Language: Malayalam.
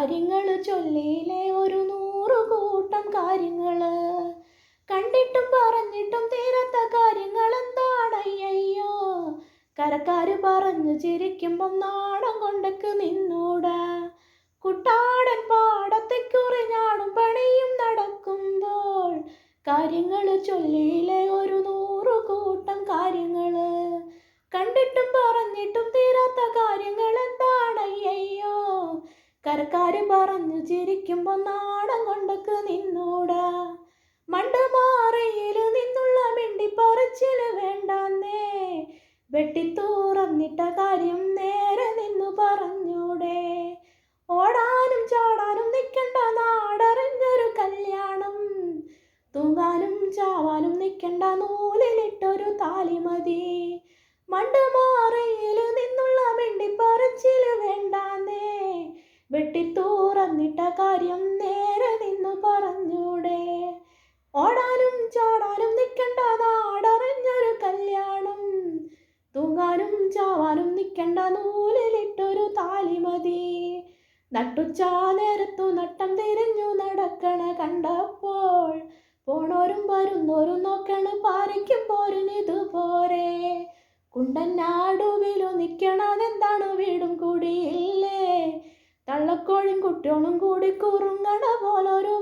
കാര്യങ്ങൾ ചൊല്ലിയിലെ ഒരു നൂറ് കൂട്ടം കാര്യങ്ങൾ കണ്ടിട്ടും പറഞ്ഞിട്ടും തീരാത്ത കാര്യങ്ങൾ എന്താണയ്യോ കരക്കാര് പറഞ്ഞു ചിരിക്കുമ്പം നാടം കൊണ്ടക്ക് നിന്നൂടാ. കുട്ടാടൻ പാടത്തെക്കുറി ഞാടും പണിയും നടക്കുമ്പോൾ കാര്യങ്ങൾ ചൊല്ലിയിലെ ഒരു നൂറ് കൂട്ടം കാര്യങ്ങൾ കരക്കാര് പറഞ്ഞു ചിരിക്കുമ്പോ നാടം കൊണ്ടൊക്കെ നിന്നൂടാ. മണ്ടമാറയിൽ നിന്നുള്ള മിണ്ടിപ്പറിച്ചിൽ വേണ്ടാന്നേ. വെട്ടിത്തൂറന്നിട്ട കാര്യം നേരെ നിന്നു പറഞ്ഞൂടെ. ഓടാനും ചാടാനും നിൽക്കണ്ട നാടറിഞ്ഞൊരു കല്യാണം. തൂങ്ങാനും ചാവാനും നിൽക്കണ്ട നൂലിലിട്ടൊരു താലി മതി. വെട്ടിത്തൂറന്നിട്ട കാര്യം നേരെ നിന്നു പറഞ്ഞൂടെ. ഓടാനും ചാടാനും നിൽക്കണ്ട നാടറിഞ്ഞൊരു കല്യാണം. തൂങ്ങാനും ചാവാനും നിൽക്കണ്ട നൂലിലിട്ടൊരു താലി മതി. നട്ടുച്ച നേരത്തു നട്ടം തിരിഞ്ഞു നടക്കണ കണ്ടപ്പോൾ പോണോരും വരുന്നോരും നോക്കണ പാരയ്ക്കും പോരിനിതുപോരെ കുണ്ടൻ നിൽക്കണതെന്താണ് കുട്ടികളും കൂടി കുറുങ്ങണ പോലൊരു